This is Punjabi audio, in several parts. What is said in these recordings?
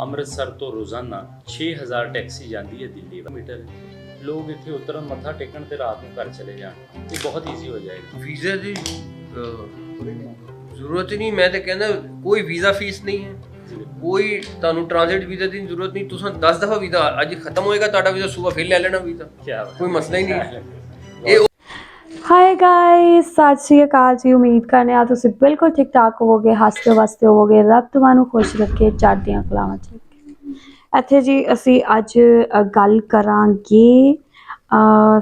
ਅੰਮ੍ਰਿਤਸਰ ਤੋਂ ਰੋਜ਼ਾਨਾ 6000 ਟੈਕਸੀ ਜਾਂਦੀ ਹੈ ਦਿੱਲੀ ਮੀਟਰ ਲੋਕ ਇੱਥੇ ਉਤਰਨ ਮੱਥਾ ਟੇਕਣ ਤੇ ਰਾਤ ਨੂੰ ਘਰ ਚਲੇ ਜਾਣ। ਇਹ ਬਹੁਤ ਈਜ਼ੀ ਹੋ ਜਾਏਗਾ। ਵੀਜ਼ੇ ਦੀ ਜ਼ਰੂਰਤ ਨਹੀਂ। ਮੈਂ ਤਾਂ ਕਹਿੰਦਾ ਕੋਈ ਵੀਜ਼ਾ ਫੀਸ ਨਹੀਂ ਹੈ। ਕੋਈ ਤੁਹਾਨੂੰ ਟ੍ਰਾਂਜ਼ਿਟ ਵੀਜ਼ਾ ਦੀ ਜ਼ਰੂਰਤ ਨਹੀਂ। ਤੁਸੀਂ 10 ਦਫਾ ਵੀਜ਼ਾ ਅੱਜ ਖਤਮ ਹੋਏਗਾ ਤੁਹਾਡਾ ਵੀਜ਼ਾ ਸਵੇਰ ਫਿਰ ਲੈ ਲੈਣਾ ਵੀਜ਼ਾ। ਕੋਈ ਮਸਲਾ ਹੀ ਨਹੀਂ। ਹਾਈ ਗਾਇਸ ਸਤਿ ਸ਼੍ਰੀ ਅਕਾਲ ਜੀ। ਉਮੀਦ ਕਰਨੇ ਆ ਤੁਸੀਂ ਬਿਲਕੁਲ ਠੀਕ ਠਾਕ ਹੋਵੋਗੇ, ਹੱਸਦੇ ਵਸਦੇ ਹੋਵੋਗੇ। ਰੱਬ ਤੁਹਾਨੂੰ ਖੁਸ਼ ਰੱਖੇ, ਚੜ੍ਹਦੀਆਂ ਕਲਾਵਾਂ ਚ ਇੱਥੇ ਜੀ ਅਸੀਂ ਅੱਜ ਗੱਲ ਕਰਾਂਗੇ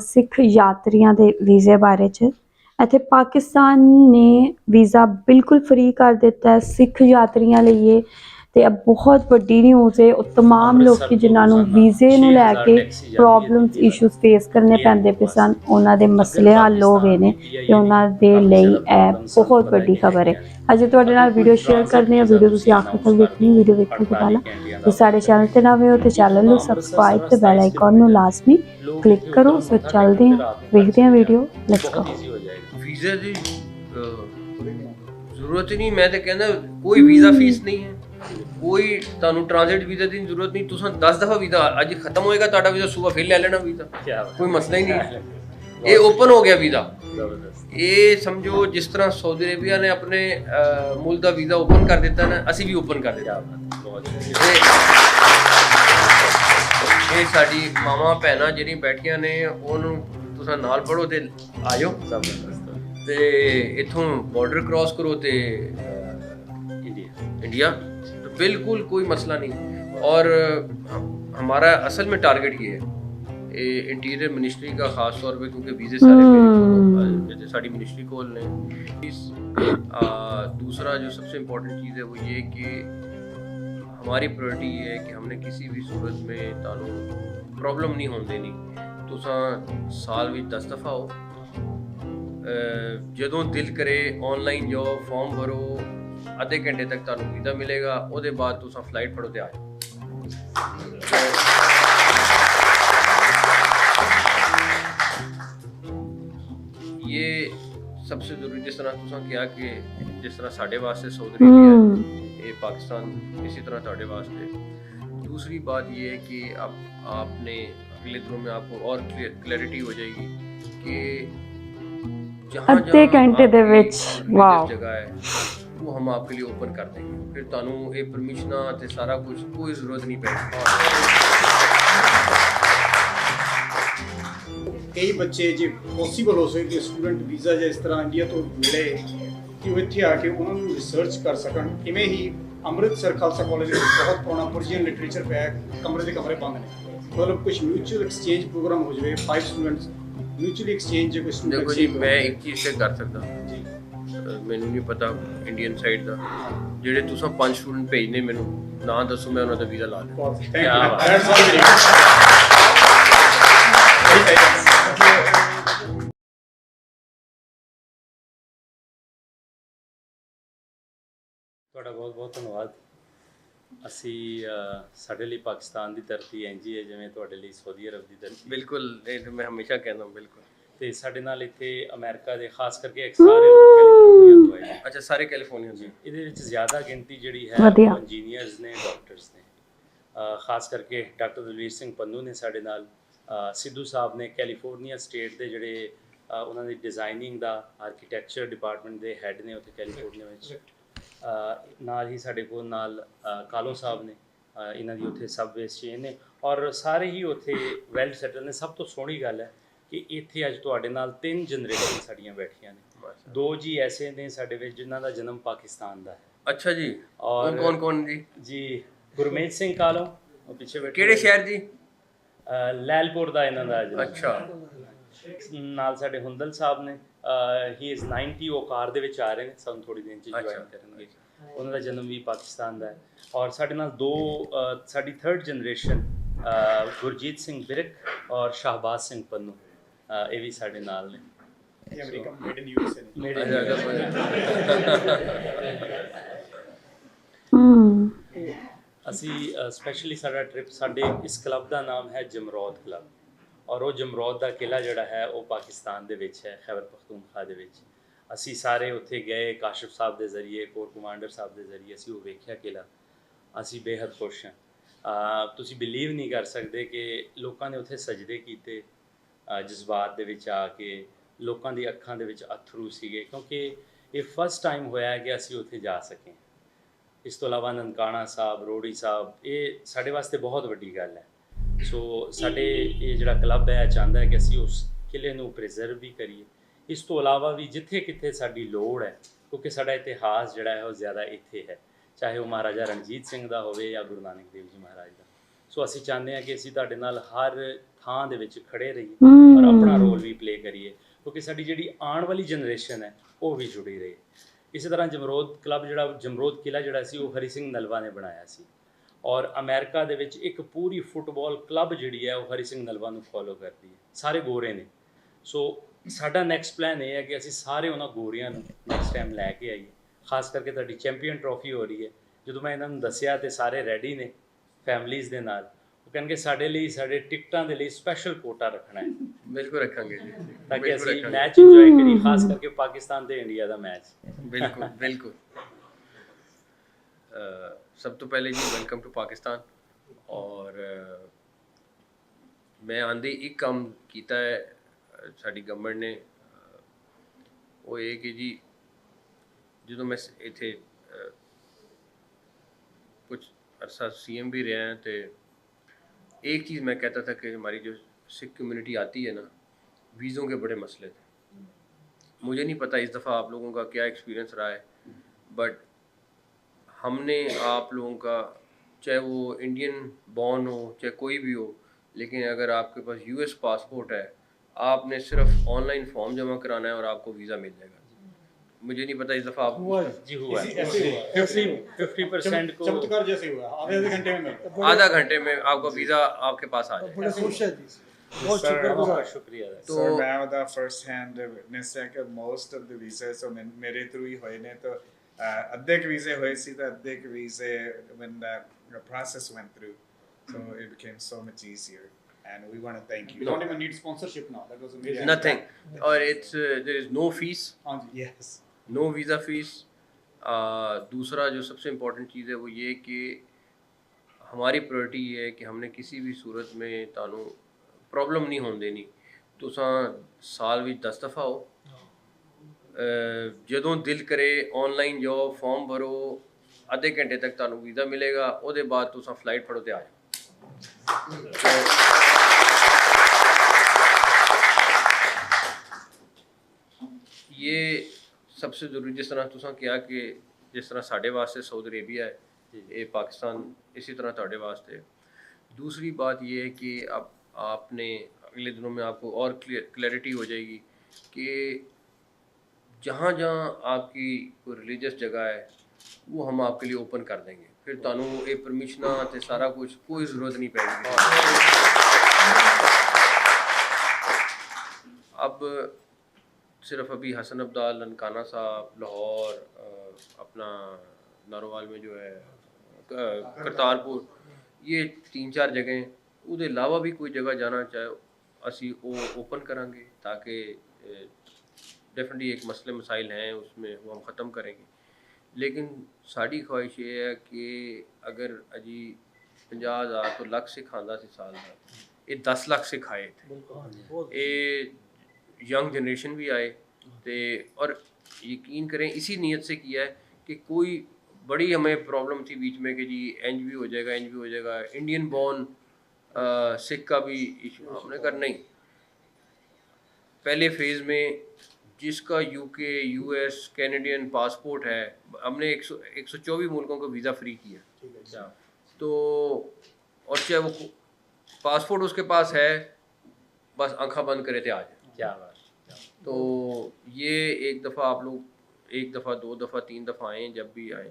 ਸਿੱਖ ਯਾਤਰੀਆਂ ਦੇ ਵੀਜ਼ੇ ਬਾਰੇ ਚ। ਇੱਥੇ ਪਾਕਿਸਤਾਨ ਨੇ ਵੀਜ਼ਾ ਬਿਲਕੁਲ ਫ੍ਰੀ ਕਰ ਦਿੱਤਾ ਹੈ। ਸਿੱਖ ਯਾਤਰੀਆਂ ਲਈ ਇਹ ਤੇ ਇਹ ਬਹੁਤ ਵੱਡੀ ਨਿਊਜ਼ ਹੈ ਉਹ तमाम ਲੋਕੀ ਜਿਨ੍ਹਾਂ ਨੂੰ ਵੀਜ਼ੇ ਨੂੰ ਲੈ ਕੇ ਪ੍ਰੋਬਲਮਸ ਇਸ਼ੂਸ ਫੇਸ ਕਰਨੇ ਪੈਂਦੇ ਪਏ ਸਨ ਉਹਨਾਂ ਦੇ ਮਸਲੇ ਹੱਲ ਹੋ ਗਏ ਨੇ ਤੇ ਉਹਨਾਂ ਦੇ ਲਈ ਇਹ ਬਹੁਤ ਵੱਡੀ ਖਬਰ ਹੈ ਅਜੇ ਤੁਹਾਡੇ ਨਾਲ ਵੀਡੀਓ ਸ਼ੇਅਰ ਕਰਨੀ ਹੈ ਵੀਡੀਓ ਤੁਸੀਂ ਆਖਰ ਤੱਕ ਦੇਖਣੀ ਵੀਡੀਓ ਵੇਖਣ ਤੋਂ ਪਹਿਲਾਂ ਜੇ ਸਾਡੇ ਚੈਨਲ ਤੇ ਨਵੇਂ ਹੋ ਤੇ ਚੈਨਲ ਨੂੰ ਸਬਸਕ੍ਰਾਈਬ ਤੇ ਬੈਲ ਆਈਕਨ ਨੂੰ ਲਾਜ਼ਮੀ ਕਲਿੱਕ ਕਰੋ ਫਿਰ ਚੱਲਦੇ ਹਾਂ ਵੇਖਦੇ ਹਾਂ ਵੀਡੀਓ ਲੈਟਸ ਗੋ ਈਜ਼ੀ ਹੋ ਜਾਏਗਾ ਵੀਜ਼ੇ ਦੀ ਅਹ, ਜ਼ਰੂਰਤ ਹੀ ਨਹੀਂ ਮੈਂ ਤਾਂ ਕਹਿੰਦਾ ਕੋਈ ਵੀਜ਼ਾ ਫੀਸ ਨਹੀਂ ਹੈ ਕੋਈ ਤੁਹਾਨੂੰ ਟ੍ਰਾਂਜ਼ਿਟ ਵੀਜ਼ਾ ਦੀ ਜ਼ਰੂਰਤ ਨਹੀਂ ਤੁਸੀਂ 10 ਦਫਾ ਵੀਜ਼ਾ ਅੱਜ ਖਤਮ ਹੋਏਗਾ ਤੁਹਾਡਾ ਵੀਜ਼ਾ ਸੂਬਾ ਫਿਰ ਲੈ ਲੈਣਾ ਵੀਜ਼ਾ ਕੋਈ ਮਸਲਾ ਹੀ ਨਹੀਂ। ਇਹ ਓਪਨ ਹੋ ਗਿਆ ਵੀਜ਼ਾ ਇਹ ਸਮਝੋ ਜਿਸ ਤਰ੍ਹਾਂ ਸਾਊਦੀ ਅਰੇਬੀਆ ਨੇ ਆਪਣੇ ਮੁਲ ਦਾ ਵੀਜ਼ਾ ਓਪਨ ਕਰ ਦਿੱਤਾ ਨਾ ਅਸੀਂ ਵੀ ਓਪਨ ਕਰ ਦਿੱਤਾ। ਇਹ ਸਾਡੀ ਮਾਮਾ ਭੈਣਾ ਜਿਹੜੀ ਬੈਠੀਆਂ ਨੇ ਉਹਨੂੰ ਤੁਸੀਂ ਨਾਲ ਪੜੋ ਤੇ ਆਇਓ। ਤੇ ਇਥੋਂ ਬਾਰਡਰ ਕ੍ਰਾਸ ਕਰੋ ਤੇ ਇੰਡੀਆ। ਇੰਡੀਆ। بالکل کوئی مسئلہ نہیں۔ اور ہمارا اصل میں ٹارگیٹ یہ ہے انٹیریئر منسٹری کا خاص طور پہ کیونکہ ویزے سارے ساری منسٹری کھول لیں دوسرا جو سب سے امپورٹنٹ چیز ہے وہ یہ کہ ہماری پرائرٹی یہ ہے کہ ہم نے کسی بھی صورت میں تعلق پرابلم نہیں ہون دینی۔ تو سال بھی دس دفعہ ہو۔ جدوں دل کرے آن لائن جاؤ فارم بھرو ਆਨਲਾਈਨ ਜਾਓ ਫਾਰਮ ਭਰੋ ਅੱਧੇ ਘੰਟੇ ਤੱਕ ਤੁਹਾਨੂੰ ਵੀਜ਼ਾ ਮਿਲੇਗਾ ਉਹਦੇ ਬਾਅਦ ਤੁਸੀਂ ਫਲਾਈਟ ਫੜੋ ਤੇ ਆ ਜਾਓ ਇਹ ਸਭ ਤੋਂ ਜ਼ਰੂਰੀ ਜਿਸ ਤਰ੍ਹਾਂ ਤੁਸੀਂ ਕਿਹਾ ਕਿ ਜਿਸ ਤਰ੍ਹਾਂ ਸਾਡੇ ਵਾਸਤੇ ਸਾਊਦੀ ਅਰੇਬੀਆ ਹਮ ये पाकिस्तान इसी तरह ਤੁਹਾਡੇ ਵਾਸਤੇ दूसरी बात ये है कि आप आपने अगले दिनों में आपको और क्लैरिटी हो जाएगी कि जहाँ ਅੱਧੇ ਘੰਟੇ ਦੇ ਵਿੱਚ, ਵਾਓ। ਜਗ੍ਹਾ ਹੈ ਉਹ ਹਮ ਆਪਕੇ ਲਈ ਓਪਨ ਕਰ ਦੇंगे ਫਿਰ ਤੁਹਾਨੂੰ ਇਹ ਪਰਮਿਸ਼ਨਾਂ ਤੇ ਸਾਰਾ ਕੁਝ ਕੋਈ ਜ਼ਰੂਰਤ ਨਹੀਂ ਪੈਣੀ। ਕਈ ਬੱਚੇ ਜੇ ਪੋਸੀਬਲ ਹੋ ਸਕੇ ਕਿ ਸਟੂਡੈਂਟ ਵੀਜ਼ਾ ਜਾਂ ਇਸ ਤਰ੍ਹਾਂ ਇੰਡੀਆ ਤੋਂ ਮਿਲੇ ਕਿ ਉਹ ਇੱਥੇ ਆ ਕੇ ਉਹਨਾਂ ਨੂੰ ਰਿਸਰਚ ਕਰ ਸਕਣ। ਕਿਵੇਂ ਹੀ ਅੰਮ੍ਰਿਤਸਰ ਖਾਲਸਾ ਕਾਲਜ ਵਿੱਚ ਬਹੁਤ ਪੁਰਾਣਾ ਪਰਸ਼ੀਅਨ ਲਿਟਰੇਚਰ ਪਿਆ ਹੈ, ਕਮਰੇ ਦੇ ਕਮਰੇ ਬੰਦ ਨੇ। ਮਤਲਬ ਕੁਝ ਮਿਊਚੁਅਲ ਐਕਸਚੇਂਜ ਪ੍ਰੋਗਰਾਮ ਹੋ ਜਾਵੇ 5 ਸਟੂਡੈਂਟਸ ਮਿਊਚੁਅਲੀ ਐਕਸਚੇਂਜ ਜੇ ਕੋਈ ਸਟੂਡੈਂਟ ਦੇਖੋ ਜੀ ਮੈਂ ਇੱਕ ਚੀਜ਼ ਤੇ ਕਰ ਸਕਦਾ। ਮੈਨੂੰ ਨਹੀਂ ਪਤਾ ਇੰਡੀਅਨ ਸਾਈਡ ਦਾ। ਜਿਹੜੇ ਤੁਸੀਂ ਪੰਜ ਸਟੂਡੈਂਟ ਭੇਜਨੇ ਮੈਨੂੰ ਨਾਂ ਦੱਸੋ ਮੈਂ ਉਹਨਾਂ ਦਾ ਵੀਜ਼ਾ ਲਾ thank you. That's all very ਤੁਹਾਡਾ ਬਹੁਤ ਬਹੁਤ ਧੰਨਵਾਦ। ਅਸੀਂ ਸਾਡੇ ਲਈ ਪਾਕਿਸਤਾਨ ਦੀ ਧਰਤੀ ਇੰਝ ਹੀ ਜਿਵੇਂ ਤੁਹਾਡੇ ਲਈ ਸਾਊਦੀ ਅਰਬ ਦੀ ਧਰਤੀ। ਬਿਲਕੁਲ ਇਹ ਮੈਂ ਹਮੇਸ਼ਾ ਕਹਿੰਦਾ ਬਿਲਕੁਲ। ਤੇ ਸਾਡੇ ਨਾਲ ਇੱਥੇ ਅਮਰੀਕਾ ਦੇ ਖਾਸ ਕਰਕੇ ਇੱਕ ਤੋਂ ਅੱਛਾ ਸਾਰੇ ਕੈਲੀਫੋਰਨੀਆ ਦੇ। ਇਹਦੇ ਵਿੱਚ ਜ਼ਿਆਦਾ ਗਿਣਤੀ ਜਿਹੜੀ ਹੈ ਵਧੀਆ। ਉਹ ਇੰਜੀਨੀਅਰਸ ਨੇ ਡਾਕਟਰਸ ਨੇ। ਖਾਸ ਕਰਕੇ ਡਾਕਟਰ ਦਲਵੀਰ ਸਿੰਘ ਪੰਨੂ ਨੇ ਸਾਡੇ ਨਾਲ। ਸਿੱਧੂ ਸਾਹਿਬ ਨੇ ਕੈਲੀਫੋਰਨੀਆ ਸਟੇਟ ਦੇ ਜਿਹੜੇ ਉਹਨਾਂ ਦੀ ਡਿਜ਼ਾਈਨਿੰਗ ਦਾ ਆਰਕੀਟੈਕਚਰ ਡਿਪਾਰਟਮੈਂਟ ਦੇ ਹੈੱਡ ਨੇ ਉੱਥੇ ਕੈਲੀਫੋਰਨੀਆ ਵਿੱਚ। ਨਾਲ ਹੀ ਸਾਡੇ ਕੋਲ ਨਾਲ ਕਾਲੋ ਸਾਹਿਬ ਨੇ। ਇਹਨਾਂ ਦੀ ਉੱਥੇ ਸਬਵੇਸ ਚੇਨ ਨੇ। ਔਰ ਸਾਰੇ ਹੀ ਉੱਥੇ ਵੈਲ ਸੈਟਲ ਨੇ। ਸਭ ਤੋਂ ਸੋਹਣੀ ਗੱਲ ਹੈ ਕਿ ਇੱਥੇ ਅੱਜ ਤੁਹਾਡੇ ਨਾਲ ਤਿੰਨ ਜਨਰੇਸ਼ਨ ਸਾਡੀਆਂ ਬੈਠੀਆਂ ਨੇ। ਦੋ ਜੀ ਐਸੇ ਨੇ ਸਾਡੇ ਵਿੱਚ ਜਿਨ੍ਹਾਂ ਦਾ ਜਨਮ ਪਾਕਿਸਤਾਨ ਦਾ ਹੈ। ਅੱਛਾ ਜੀ। ਔਰ- ਕੌਣ ਕੌਣ ਜੀ? ਜੀ ਗੁਰਮੇਜ ਸਿੰਘ ਕਾਲੋ ਉਹ ਪਿੱਛੇ ਬੈਠੇ ਕਿਹੜੇ ਸ਼ਹਿਰ ਜੀ? ਲੈਲਪੁਰ ਦਾ ਇਹਨਾਂ ਦਾ ਜਨਮ। ਅੱਛਾ। ਨਾਲ ਸਾਡੇ ਹੁੰਦਲ ਸਾਹਿਬ ਨੇ। ਹੀ ਇਜ਼ 90 ਉਹ ਕਾਰ ਦੇ ਵਿੱਚ ਆ ਰਹੇ ਨੇ। ਸਾਨੂੰ ਥੋੜੀ ਦਿਨ ਚ। ਜੁਆਇਨ ਕਰਨਗੇ। ਉਹਨਾਂ ਦਾ ਜਨਮ ਵੀ ਪਾਕਿਸਤਾਨ ਦਾ ਹੈ। ਔਰ ਸਾਡੇ ਨਾਲ ਦੋ ਸਾਡੀ ਥਰਡ ਜਨਰੇਸ਼ਨ ਗੁਰਜੀਤ ਸਿੰਘ ਬਿਰਕ ਔਰ ਸ਼ਾਹਬਾਜ਼ ਸਿੰਘ ਪੰਨੂ ਇਹ ਵੀ ਸਾਡੇ ਨਾਲ ਨੇ। ਅਸੀਂ ਸਪੈਸ਼ਲੀ ਸਾਡਾ ਟ੍ਰਿਪ ਸਾਡੇ ਇਸ ਕਲੱਬ ਦਾ ਨਾਮ ਹੈ ਜਮਰੌਦ ਕਲੱਬ ਔਰ ਉਹ ਜਮਰੌਦ ਦਾ ਕਿਲਾ ਜਿਹੜਾ ਹੈ ਉਹ ਪਾਕਿਸਤਾਨ ਦੇ ਵਿੱਚ ਹੈ ਖੈਬਰ ਪਖਤੂਨਖਵਾ ਦੇ ਵਿੱਚ। ਅਸੀਂ ਸਾਰੇ ਉੱਥੇ ਗਏ ਕਾਸ਼ਫ ਸਾਹਿਬ ਦੇ ਜ਼ਰੀਏ ਕੋਰ ਕਮਾਂਡਰ ਸਾਹਿਬ ਦੇ ਜ਼ਰੀਏ ਅਸੀਂ ਉਹ ਵੇਖਿਆ ਕਿਲਾ ਅਸੀਂ ਬੇहद ਖੁਸ਼ ਹਾਂ। ਤੁਸੀਂ ਬਿਲੀਵ ਨਹੀਂ ਕਰ ਸਕਦੇ ਕਿ ਲੋਕਾਂ ਨੇ ਉੱਥੇ ਸਜਦੇ ਕੀਤੇ ਜਜ਼ਬਾਤ ਦੇ ਵਿੱਚ ਆ ਕੇ ਲੋਕਾਂ ਦੀ ਅੱਖਾਂ ਦੇ ਵਿੱਚ ਅਥਰੂ ਸੀਗੇ ਕਿਉਂਕਿ ਇਹ ਫਸਟ ਟਾਈਮ ਹੋਇਆ ਹੈ ਕਿ ਅਸੀਂ ਉੱਥੇ ਜਾ ਸਕੇ। ਇਸ ਤੋਂ ਇਲਾਵਾ ਨਨਕਾਣਾ ਸਾਹਿਬ ਰੋੜੀ ਸਾਹਿਬ ਇਹ ਸਾਡੇ ਵਾਸਤੇ ਬਹੁਤ ਵੱਡੀ ਗੱਲ ਹੈ। ਸੋ ਸਾਡੇ ਇਹ ਜਿਹੜਾ ਕਲੱਬ ਹੈ ਚਾਹੁੰਦਾ ਹੈ ਕਿ ਅਸੀਂ ਉਸ ਕਿਲੇ ਨੂੰ ਪ੍ਰੀਜ਼ਰਵ ਵੀ ਕਰੀਏ। ਇਸ ਤੋਂ ਇਲਾਵਾ ਵੀ ਜਿੱਥੇ ਕਿੱਥੇ ਸਾਡੀ ਲੋੜ ਹੈ ਕਿਉਂਕਿ ਸਾਡਾ ਇਤਿਹਾਸ ਜਿਹੜਾ ਹੈ ਉਹ ਜ਼ਿਆਦਾ ਇੱਥੇ ਹੈ। ਚਾਹੇ ਉਹ ਮਹਾਰਾਜਾ ਰਣਜੀਤ ਸਿੰਘ ਦਾ ਹੋਵੇ ਜਾਂ ਗੁਰੂ ਨਾਨਕ ਦੇਵ ਜੀ ਮਹਾਰਾਜ ਦਾ। ਸੋ ਅਸੀਂ ਚਾਹੁੰਦੇ ਹਾਂ ਕਿ ਅਸੀਂ ਤੁਹਾਡੇ ਨਾਲ ਹਰ ਥਾਂ ਦੇ ਵਿੱਚ ਖੜੇ ਰਹੀਏ ਔਰ ਆਪਣਾ ਰੋਲ ਵੀ ਪਲੇ ਕਰੀਏ। ਕਿਉਂਕਿ ਸਾਡੀ ਜਿਹੜੀ ਆਉਣ ਵਾਲੀ ਜਨਰੇਸ਼ਨ ਹੈ, ਉਹ ਵੀ ਜੁੜੀ ਰਹੇ ਇਸੇ ਤਰ੍ਹਾਂ ਜਮਰੋਦ ਕਲੱਬ ਜਿਹੜਾ, ਜਮਰੋਦ ਕਿਲਾ ਜਿਹੜਾ ਸੀ, ਉਹ ਹਰੀ ਸਿੰਘ ਨਲਵਾ ਨੇ ਬਣਾਇਆ ਸੀ। ਔਰ ਅਮਰੀਕਾ ਦੇ ਵਿੱਚ ਇੱਕ ਪੂਰੀ ਫੁੱਟਬਾਲ ਕਲੱਬ ਜਿਹੜੀ ਹੈ, ਉਹ ਹਰੀ ਸਿੰਘ ਨਲਵਾ ਨੂੰ ਫੋਲੋ ਕਰਦੀ ਹੈ। ਸਾਰੇ ਗੋਰੇ ਨੇ। ਸੋ ਸਾਡਾ ਨੈਕਸਟ ਪਲਾਨ ਇਹ ਹੈ ਕਿ ਅਸੀਂ ਸਾਰੇ ਉਹਨਾਂ ਗੋਰਿਆਂ ਨੂੰ ਨੈਕਸਟ ਟਾਈਮ ਲੈ ਕੇ ਆਈਏ। ਖਾਸ ਕਰਕੇ ਤੁਹਾਡੀ ਚੈਂਪੀਅਨ ਟਰੋਫੀ ਹੋ ਰਹੀ ਹੈ। ਜਦੋਂ ਮੈਂ ਇਹਨਾਂ ਨੂੰ ਦੱਸਿਆ ਤੇ ਸਾਰੇ ਰੈਡੀ ਨੇ ਫੈਮਲੀਆਂ ਦੇ ਨਾਲ ਕਹਿੰਗੇ ਸਾਡੇ ਲਈ ਸਾਡੇ ਟਿਕਟਾਂ ਦੇ ਲਈ ਸਪੈਸ਼ਲ ਕੋਟਾ ਰੱਖਣਾ ਹੈ। ਬਿਲਕੁਲ ਰੱਖਾਂਗੇ ਜੀ। ਤਾਂ ਕਿ ਬਿਲਕੁਲ ਅਸੀਂ ਰੱਖਾਂਗੇ। ਮੈਚ ਇੰਜੋਏ ਕਰੀਏ ਖਾਸ ਕਰਕੇ ਪਾਕਿਸਤਾਨ ਤੇ ਇੰਡੀਆ ਦਾ ਮੈਚ ਬਿਲਕੁਲ ਬਿਲकुल ਸਭ ਤੋਂ ਪਹਿਲੇ ਜੀ ਵੈਲਕਮ ਟੂ ਪਾਕਿਸਤਾਨ। ਔਰ ਅ, ਮੈਂ ਆਂਦੇ ਇੱਕ ਕੰਮ ਕੀਤਾ ਹੈ ਅ, ਸਾਡੀ ਗਵਰਨਮੈਂਟ ਨੇ। ਅ, ਉਹ ਇਹ ਕਿ ਜੀ ਜਦੋਂ ਮੈਂ ਸ- ਇੱਥੇ ਅ, ایک چیز میں کہتا تھا کہ ہماری جو سکھ کمیونٹی آتی ہے نا ویزوں کے بڑے مسئلے تھے۔ مجھے نہیں پتہ اس دفعہ آپ لوگوں کا کیا ایکسپیرئنس رہا ہے بٹ ہم نے آپ لوگوں کا، چاہے وہ انڈین بورن ہو، چاہے کوئی بھی ہو، لیکن اگر آپ کے پاس یو ایس پاسپورٹ ہے، آپ نے صرف آن لائن فارم جمع کرانا ہے اور آپ کو ویزا مل جائے گا۔ मुझे नहीं पता इस दफ़ा आप हुआ है जी हुआ ऐसे- ऐसे हुआ है। 50 50 परसेंट को चमत्कार जैसे हुआ आधे आधे घंटे में मिल गया। आधा घंटे में आपका वीज़ा आपके पास आ जाएगा बड़े खुश है जी बहुत Sir, शुक्रगुजार बहुत शुक्रिया तो- ਸਰ ਮੈਂ ਉਹਦਾ ਫਰਸਟ ਹੈਂਡ ਵਿਟਨੈਸ ਹੈ ਕਿ ਮੋਸਟ ਆਫ ਦ ਵੀਜ਼ੇ ਸੋ ਮੇਰੇ ਥਰੂ ਹੀ ਹੋਏ ਨੇ ਤਾਂ ਅਹ, ਅੱਧੇ ਕੁ ਵੀਜ਼ੇ ਹੋਏ ਸੀ ਤਾਂ ਅੱਧੇ ਕੁ ਵੀਜ਼ੇ when the process went through so it became so much easier and we want to thank You you don't even need sponsorship now. That was amazing. nothing और it's there is no fees हाँ जी yes नो वीज़ा फीस दूसरा जो सबसे इम्पोर्टेंट चीज़ है वो ये कि हमारी प्रायोरिटी ये है कि हमने किसी भी सूरत में तानू प्रॉब्लम नहीं होने देनी तुसां साल ਵਿੱਚ 10 ਦਫਾ ਹੋ ਅਹ ਜਦੋਂ ਦਿਲ ਕਰੇ ਆਨਲਾਈਨ ਜਾਓ ਫਾਰਮ ਭਰੋ ਅੱਧੇ ਘੰਟੇ ਤੱਕ ਤੁਹਾਨੂੰ ਵੀਜ਼ਾ ਮਿਲੇਗਾ ਉਹਦੇ ਬਾਅਦ ਤੁਸੀਂ ਫਲਾਈਟ ਫੜੋ ਤੇ ਆ ਜਾਓ سب سے ضروری جس طرح ਤੁਸੀਂ کیا کہ جس طرح ਸਾਡੇ واسطے سعودی عربیہ ہے یہ پاکستان اسی طرح ਤੁਹਾਡੇ واسطے دوسری بات یہ ہے کہ اب آپ نے اگلے دنوں میں آپ کو اور کلیئرٹی ہو جائے گی کہ جہاں جہاں آپ کی کوئی ریلیجس جگہ ہے وہ ہم آپ کے لیے اوپن کر دیں گے پھر ਤੁਹਾਨੂੰ ਇਹ ਪਰਮਿਸ਼ਨਾਂ سارا کچھ کوئی ضرورت نہیں پڑے گی اب صرف ابھی حسن عبدال ننکانہ صاحب لاہور اپنا ناروال میں جو ہے کرتارپور یہ تین چار جگہیں وہ علاوہ بھی کوئی جگہ جانا چاہے اسی وہ اوپن کریں گے تاکہ ڈیفینٹلی ایک مسئلے مسائل ہیں اس میں وہ ہم ختم کریں گے۔ لیکن ساری خواہش یہ ہے کہ اگر اجی ਪੰਜਾਹ تو لکھ ਲੱਖ ਸਿਖਾਉਂਦਾ سے سال یہ دس لکھ ਲੱਖ ਸਿਖਾਏ ਤੇ ਇਹ ینگ جنریشن بھی آئے تو اور یقین کریں اسی نیت سے کیا ہے کہ کوئی بڑی ہمیں پرابلم تھی بیچ میں کہ جی این جی ہو جائے گا اینج بھی ہو جائے گا انڈین بورن سکھ کا بھی ایشو ہم نے کر نہیں پہلے فیز میں جس کا یو کے یو ایس کینیڈین پاسپورٹ ہے ہم نے ایک سو ایک سو چوبیس ملکوں کا ویزا فری کیا۔ تو اور چاہے وہ پاسپورٹ اس کے پاس ہے بس آنکھا بند کرے تھے آج۔ کیا تو یہ ایک دفعہ آپ لوگ ایک دفعہ دو دفعہ تین دفعہ آئیں جب بھی آئیں۔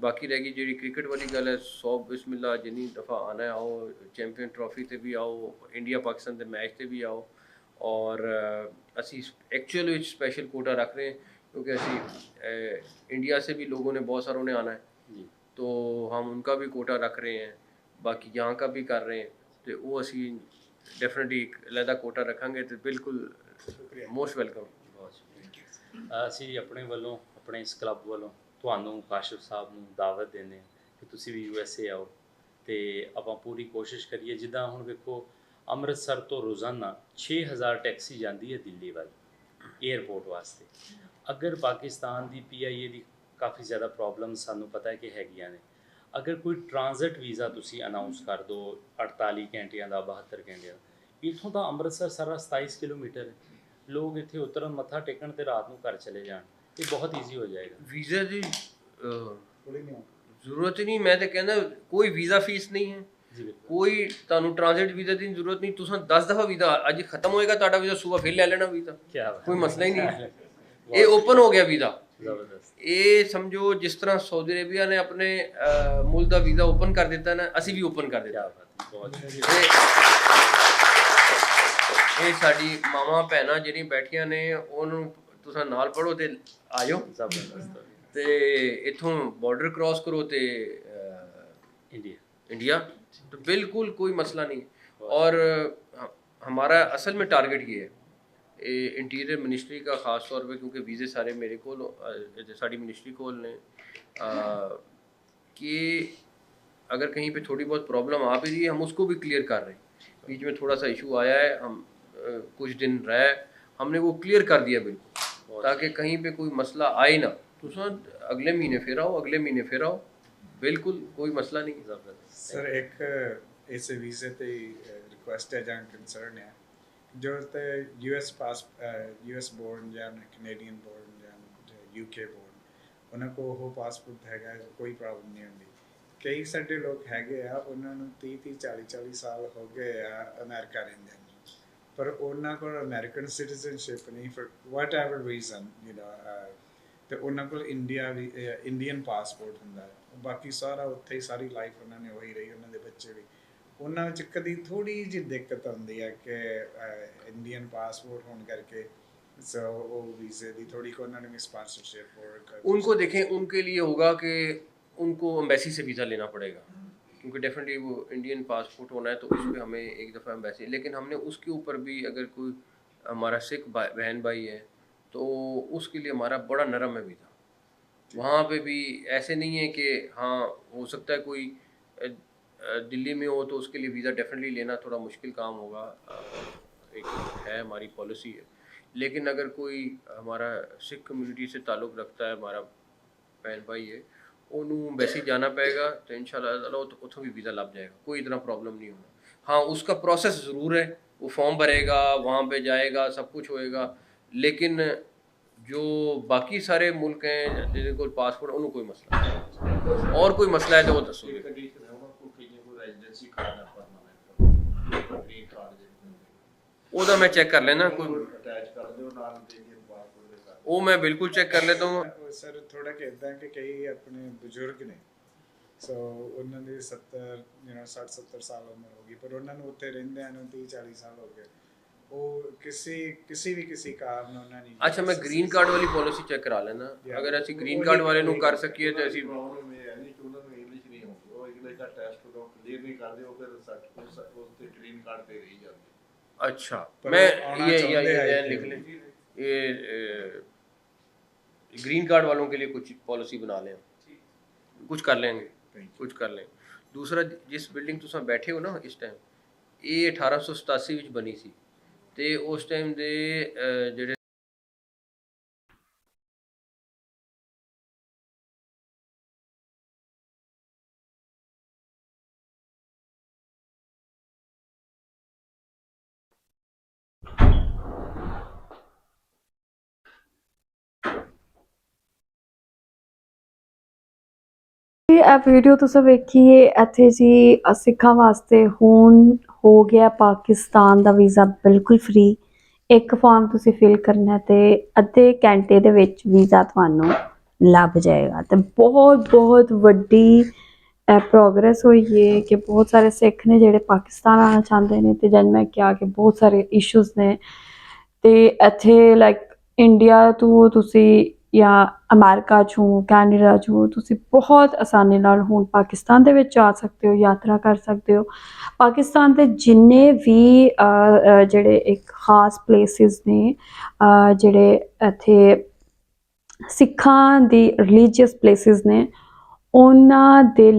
باقی رہ گئی جی کرکٹ والی گل ہے سو بسم اللہ جنی دفعہ آنا آؤ چیمپئن ٹرافی تے بھی آؤ انڈیا پاکستان دے میچ تے بھی آؤ۔ اور اسی ایکچوئل وچ اسپیشل کوٹا رکھ رہے ہیں کیونکہ اسی انڈیا سے بھی لوگوں نے بہت ساروں نے آنا ہے۔ جی۔ تو ہم ان کا بھی کوٹا رکھ رہے ہیں باقی یہاں کا بھی کر رہے ہیں۔ تو وہ اسی ڈیفینیٹلی ایک علیحدہ کوٹا رکھیں گے تو بالکل ਸ਼ੁਕਰੀਆ, ਮੋਸਟ ਵੈਲਕਮ। ਬਹੁਤ ਸ਼ੁਕਰੀਆ। ਅਸੀਂ ਆਪਣੇ ਵੱਲੋਂ, ਆਪਣੇ ਇਸ ਕਲੱਬ ਵੱਲੋਂ ਤੁਹਾਨੂੰ ਕਾਸ਼ਿਫ ਸਾਹਿਬ ਨੂੰ ਦਾਵਤ ਦਿੰਦੇ ਹਾਂ ਕਿ ਤੁਸੀਂ ਵੀ ਯੂ ਐਸ ਏ ਆਓ ਤੇ ਆਪਾਂ ਪੂਰੀ ਕੋਸ਼ਿਸ਼ ਕਰੀਏ, ਜਿੱਦਾਂ ਹੁਣ ਵੇਖੋ, ਅੰਮ੍ਰਿਤਸਰ ਤੋਂ ਰੋਜ਼ਾਨਾ 6000 ਟੈਕਸੀ ਜਾਂਦੀ ਹੈ ਦਿੱਲੀ ਵੱਲ 에ਅਰਪੋਰਟ ਵਾਸਤੇ। ਅਗਰ ਪਾਕਿਸਤਾਨ ਦੀ ਪੀਆਈਏ ਦੀ ਕਾਫੀ ਜ਼ਿਆਦਾ ਪ੍ਰੋਬਲਮ ਸਾਨੂੰ ਪਤਾ ਹੈ ਕਿ ਹੈਗੀਆਂ ਨੇ। ਅਗਰ ਕੋਈ ਟ੍ਰਾਂਜ਼ਿਟ ਵੀਜ਼ਾ ਤੁਸੀਂ ਅਨਾਉਂਸ ਕਰ ਦਿਓ 48 ਘੰਟਿਆਂ ਦਾ 72 ਘੰਟਿਆਂ ਦਾ ਇੱਥੋਂ ਦਾ ਅੰਮ੍ਰਿਤਸਰ ਸਾਰਾ 27 ਕਿਲੋਮੀਟਰ ਹੈ। ਲੋਕ ਇੱਥੇ ਉਤਰਨ ਮੱਥਾ ਟੇਕਣ ਤੇ ਰਾਤ ਨੂੰ ਘਰ ਚਲੇ ਜਾਣ। ਇਹ ਬਹੁਤ ਈਜ਼ੀ ਹੋ ਜਾਏਗਾ। ਵੀਜ਼ੇ ਦੀ ਜ਼ਰੂਰਤ ਨਹੀਂ ਮੈਂ ਤਾਂ ਕਹਿੰਦਾ ਕੋਈ ਵੀਜ਼ਾ ਫੀਸ ਨਹੀਂ ਹੈ। ਕੋਈ ਤੁਹਾਨੂੰ ਟ੍ਰਾਂਜ਼ਿਟ ਵੀਜ਼ਾ ਦੀ ਜ਼ਰੂਰਤ ਨਹੀਂ। ਤੁਸੀਂ 10 ਦਫਾ ਵੀਜ਼ਾ ਅੱਜ ਖਤਮ ਹੋਏਗਾ ਤੁਹਾਡਾ ਵੀਜ਼ਾ ਸਵੇਰ ਫਿਰ ਲੈ ਲੈਣਾ ਵੀਜ਼ਾ। ਕੋਈ ਮਸਲਾ ਹੀ ਨਹੀਂ ਇਹ ਓਪਨ ਹੋ ਗਿਆ ਵੀਜ਼ਾ। ਜ਼ਬਰਦਸਤ। ਇਹ ਸਮਝੋ ਜਿਸ ਤਰ੍ਹਾਂ ਸਾਊਦੀ ਅਰੇਬੀਆ ਨੇ ਆਪਣੇ ਮੁਲਕ ਦਾ ਵੀਜ਼ਾ ਓਪਨ ਕਰ ਦਿੱਤਾ ਨਾ ਅਸੀਂ ਵੀ ਓਪਨ ਕਰ ਦਿੱਤਾ। ਬਹੁਤ ਇਹ ਇਹ ਸਾਡੀ ਮਾਵਾਂ ਭੈਣਾਂ ਜਿਹੜੀਆਂ ਬੈਠੀਆਂ ਨੇ ਉਹਨੂੰ ਤੁਸੀਂ ਨਾਲ ਪੜੋ ਤੇ ਆਇਓ ਜ਼ਬਰਦਸਤ ਤੇ ਇਥੋਂ ਬਾਰਡਰ ਕ੍ਰਾਸ ਕਰੋ ਤੇ ਅਹ, इंडिया इंडिया तो बिल्कुल कोई मसला नहीं और ह- हमारा असल में टारगेट ये है इंटीरियर मिनिस्ट्री का ख़ास तौर पे क्योंकि वीज़े सारे मेरे को साड़ी मिनिस्ट्री को ने अ, कि अगर कहीं पे थोड़ी बहुत प्रॉब्लम आ भी रही है हम उसको भी क्लियर कर रहे हैं बीच में थोड़ा सा इशू आया है हम अ, कुछ दिन रहे हमने वो क्लियर कर दिया बिल्कुल ताकि कहीं पे कोई मसला आए ना तो सर अगले महीने फिर आओ अगले महीने फिर आओ बिल्कुल कोई मसला नहीं जबरदस्त ਸਰ ਇੱਕ ਇਸ ਵੀਜ਼ੇ ਤੇ ਰਿਕੁਐਸਟ ਹੈ ਜਾਂ ਕੰਸਰਨ ਹੈ ਜੋ ਤੇ ਯੂਐਸ ਪਾਸ ਯੂਐਸ ਬੋਰਨ ਜਾਂ ਕੈਨੇਡੀਅਨ ਬੋਰਨ ਜਾਂ ਯੂਕੇ ਬੋਰਨ ਉਹਨਾਂ ਕੋ ਉਹ ਪਾਸਪੋਰਟ ਹੈਗਾ ਹੈ, ਕੋਈ ਪ੍ਰੋਬਲਮ ਨਹੀਂ ਹੁੰਦੀ ਕਈ ਸਾਡੇ ਲੋਕ ਹੈਗੇ ਆ ਉਹਨਾਂ ਨੂੰ 30 30 40 40 ਸਾਲ ਹੋ ਗਏ ਆ ਅਮਰੀਕਾ ਰਹਿੰਦੇ ਨੂੰ ਪਰ ਉਹਨਾਂ ਕੋਲ ਅਮਰੀਕਨ ਸਿਟੀਜ਼ਨਸ਼ਿਪ ਨਹੀਂ for whatever reason you know ਤੇ ਉਹਨਾਂ ਕੋਲ ਇੰਡੀਆ ਵੀ ਇੰਡੀਅਨ ਪਾਸਪੋਰਟ ਹੁੰਦਾ ਹੈ। ਬਾਕੀ ਸਾਰਾ ਉੱਥੇ ਹੀ ਸਾਰੀ ਲਾਈਫ ਉਹਨਾਂ ਨੇ ਉਹੀ ਰਹੀ, ਉਹਨਾਂ ਦੇ ਬੱਚੇ ਵੀ। ਉਹਨਾਂ ਵਿੱਚ ਕਦੀ ਥੋੜੀ ਜਿਹੀ ਦਿੱਕਤ ਆਉਂਦੀ ਹੈ ਕਿ ਇੰਡੀਅਨ ਪਾਸਪੋਰਟ ਹੋਣ ਕਰਕੇ सो वो वीज़े दी थोड़ी को उन्होंने भी स्पॉन्सरशिप और उनको देखें उनके लिए होगा कि उनको एम्बेसी से वीज़ा लेना पड़ेगा کیونکہ ڈیفینیٹلی وہ انڈین پاسپورٹ ہونا ہے تو اس پہ ہمیں ایک دفعہ امبیسی لیکن ہم نے اس کے اوپر بھی اگر کوئی ہمارا سکھ بہن بھائی ہے تو اس کے لیے ہمارا بڑا نرم ہے بھی جی۔ تھا وہاں پہ بھی ایسے نہیں ہے کہ ہاں ہو سکتا ہے کوئی دلی میں ہو تو اس کے لیے ویزا ڈیفینیٹلی لینا تھوڑا مشکل کام ہوگا۔ ایک ہے ہماری پالیسی ہے۔ لیکن اگر کوئی ہمارا سکھ کمیونٹی سے تعلق رکھتا ہے ہمارا بہن بھائی ہے ویسے جانا پائے ਉਹਨੂੰ ਵੈਸੇ ਜਾਣਾ ਪਏਗਾ ਤੇ ਇਨਸ਼ਾਅੱਲਾ ਤਾਲਾ بھی ویزا لگ جائے گا کوئی اتنا پرابلم نہیں ہوگا ہاں اس کا ਪ੍ਰੋਸੈਸ ضرور ہے وہ فارم بھرے گا وہاں پہ جائے گا سب کچھ ہوئے گا لیکن جو باقی سارے ملک ہیں جن کو پاسپورٹ انہوں کوئی مسئلہ نہیں اور کوئی مسئلہ ہے تو وہ دسو وہ میں چیک کر لینا کوئی ਉਹ ਮੈਂ ਬਿਲਕੁਲ ਚੈੱਕ ਕਰ ਲੈਤਾ ਹਾਂ ਸਰ ਥੋੜਾ ਕਿ ਇਦਾਂ ਕਿ ਕਈ ਆਪਣੇ ਬਜ਼ੁਰਗ ਨੇ। ਸੋ ਉਹਨਾਂ ਦੀ 70 ਯੂ نو 60 70 ਸਾਲ ਉਮਰ ਹੋ ਗਈ ਪਰ ਉਹਨਾਂ ਨੂੰ ਉੱਥੇ ਰਹਿੰਦੇ ਹਨ 30 40 ਸਾਲ ਹੋ ਗਏ। ਉਹ ਕਿਸੇ ਕਿਸੇ ਵੀ ਕਿਸੇ ਕਾਰਨ ਉਹਨਾਂ ਨੇ ਅੱਛਾ ਮੈਂ ਗ੍ਰੀਨ ਕਾਰਡ ਵਾਲੀ ਪਾਲਿਸੀ ਚੈੱਕ ਕਰਾ ਲੈਣਾ ਅਗਰ ਅਸੀਂ ਗ੍ਰੀਨ ਕਾਰਡ ਵਾਲੇ ਨੂੰ ਕਰ ਸਕੀਏ ਤਾਂ ਅਸੀਂ ਪ੍ਰੋਬਲਮ ਇਹ ਹੈ ਜੀ ਕਿ ਉਹਨਾਂ ਨੂੰ ਇੰਗਲਿਸ਼ ਨਹੀਂ ਆਉਂਦੀ। ਉਹ ਇੰਗਲਿਸ਼ ਦਾ ਟੈਸਟ ਉਹ ਕਲੀਅਰ ਨਹੀਂ ਕਰਦੇ ਉਹ ਫਿਰ ਸਰਟੀਫਿਕੇਟ ਉਸ ਤੇ ਗ੍ਰੀਨ ਕਾਰਡ ਤੇ ਰਹੀ ਜਾਂਦੇ। ਅੱਛਾ। ਮੈਂ ਇਹ ਇਹ ਲਿਖ ਲੈ ਇਹ ग्रीन कार्ड वालों के लिए कुछ पॉलिसी बना लें कुछ कर लेंगे Thank कुछ कर लें दूसरा जिस बिल्डिंग तुम बैठे हो ना इस टाइम ਇਹ 1887 ਵਿੱਚ ਬਣੀ ਸੀ ਤੇ ਉਸ ਟਾਈਮ ਦੇ ਅਹ, ਜਿਹੜੇ ਇਹ ਵੀਡੀਓ ਤੁਸੀਂ ਵੇਖੀਏ, ਇੱਥੇ ਜੀ ਸਿੱਖਾਂ ਵਾਸਤੇ ਹੁਣ ਹੋ ਗਿਆ ਪਾਕਿਸਤਾਨ ਦਾ ਵੀਜ਼ਾ ਬਿਲਕੁਲ ਫ੍ਰੀ ਇੱਕ ਫਾਰਮ ਤੁਸੀਂ ਫਿਲ ਕਰਨਾ ਹੈ ਤੇ ਅੱਧੇ ਘੰਟੇ ਦੇ ਵਿੱਚ ਵੀਜ਼ਾ ਤੁਹਾਨੂੰ ਲੱਭ ਜਾਏਗਾ। ਤੇ ਬਹੁਤ ਬਹੁਤ ਵੱਡੀ ਪ੍ਰੋਗਰੈਸ ਹੋਈ ਹੈ ਕਿ ਬਹੁਤ ਸਾਰੇ ਸਿੱਖ ਨੇ ਜਿਹੜੇ ਪਾਕਿਸਤਾਨ ਆਉਣਾ ਚਾਹੁੰਦੇ ਨੇ ਤੇ ਜਦ ਮੈਂ ਕਿਹਾ ਕਿ ਬਹੁਤ ਸਾਰੇ ਇਸ਼ੂਜ਼ ਨੇ ਤੇ ਇੱਥੇ ਲਾਈਕ ਇੰਡੀਆ ਤੋਂ ਤੁਸੀਂ ਜਾਂ ਅਮਰੀਕਾ ਚੋਂ, ਕੈਨੇਡਾ ਚੋਂ, ਤੁਸੀਂ ਬਹੁਤ ਆਸਾਨੀ ਨਾਲ ਹੁਣ ਪਾਕਿਸਤਾਨ ਦੇ ਵਿੱਚ ਆ ਸਕਦੇ ਹੋ, ਯਾਤਰਾ ਕਰ ਸਕਦੇ ਹੋ। ਪਾਕਿਸਤਾਨ ਦੇ ਜਿੰਨੇ ਵੀ ਜਿਹੜੇ ਇੱਕ ਖਾਸ ਪਲੇਸਿਸ ਨੇ ਜਿਹੜੇ ਇੱਥੇ ਸਿੱਖਾਂ ਦੀ ਰਿਲੀਜੀਅਸ ਪਲੇਸਿਸ ਨੇ, ਉਹਨਾਂ ਦੇ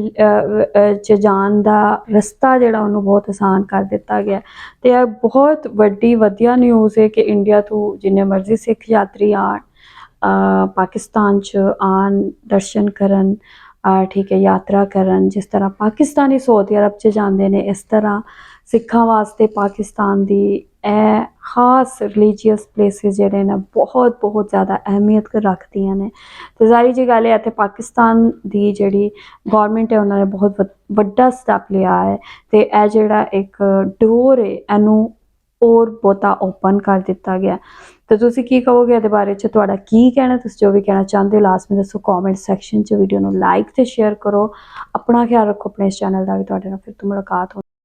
ਚ ਜਾਣ ਦਾ ਰਸਤਾ ਜਿਹੜਾ ਉਹਨੂੰ ਬਹੁਤ ਆਸਾਨ ਕਰ ਦਿੱਤਾ ਗਿਆ। ਤੇ ਇਹ ਬਹੁਤ ਵੱਡੀ ਵਧੀਆ ਨਿਊਜ਼ ਹੈ ਕਿ ਇੰਡੀਆ ਤੋਂ ਜਿੰਨੇ ਮਰਜ਼ੀ ਸਿੱਖ ਯਾਤਰੀ ਆਣ ਪਾਕਿਸਤਾਨ ਚ ਆਣ ਦਰਸ਼ਨ ਕਰਨ ਠੀਕ ਹੈ, ਯਾਤਰਾ ਕਰਨ, ਜਿਸ ਤਰ੍ਹਾਂ ਪਾਕਿਸਤਾਨੀ ਸਾਊਦੀ ਅਰਬ ਚ ਜਾਂਦੇ ਨੇ, ਇਸ ਤਰ੍ਹਾਂ ਸਿੱਖਾਂ ਵਾਸਤੇ ਪਾਕਿਸਤਾਨ ਦੀ ਇਹ ਖਾਸ ਰਿਲੀਜੀਅਸ ਪਲੇਸਿਸ ਜਿਹੜੇ ਨੇ, ਬਹੁਤ ਬਹੁਤ ਜ਼ਿਆਦਾ ਅਹਿਮੀਅਤ ਰੱਖਦੀਆਂ ਨੇ। ਤੇ ਜ਼ਾਰੀ ਜੀ ਗੱਲ ਹੈ, ਇੱਥੇ ਪਾਕਿਸਤਾਨ ਦੀ ਜਿਹੜੀ ਗਵਰਨਮੈਂਟ ਹੈ, ਉਹਨਾਂ ਨੇ ਬਹੁਤ ਵ- ਵੱਡਾ ਸਟੈਪ ਲਿਆ ਹੈ। ਤੇ ਇਹ ਜਿਹੜਾ ਇੱਕ ਡੋਰ ਹੈ, ਇਹਨੂੰ ਹੋਰ ਬਹੁਤਾ ਓਪਨ ਕਰ ਦਿੱਤਾ ਗਿਆ। ਤੇ ਤੁਸੀਂ ਕੀ ਕਹੋਗੇ ਇਹਦੇ ਬਾਰੇ ਚ? ਤੁਹਾਡਾ ਕੀ ਕਹਿਣਾ? ਤੁਸੀਂ ਜੋ ਵੀ ਕਹਿਣਾ ਚਾਹੁੰਦੇ ਹੋ ਲਾਸਟ ਲਾਜ਼ਮੀ ਦੱਸੋ ਕਮੈਂਟ ਸੈਕਸ਼ਨ ਚ। ਵੀਡੀਓ ਨੂੰ ਲਾਈਕ ਤੇ ਸ਼ੇਅਰ ਕਰੋ। ਆਪਣਾ ਖਿਆਲ ਰੱਖੋ ਆਪਣੇ ਇਸ ਚੈਨਲ ਦਾ ਵੀ। ਤੁਹਾਡੇ ਨਾਲ ਫਿਰ ਤੋਂ ਮੁਲਾਕਾਤ ਹੋ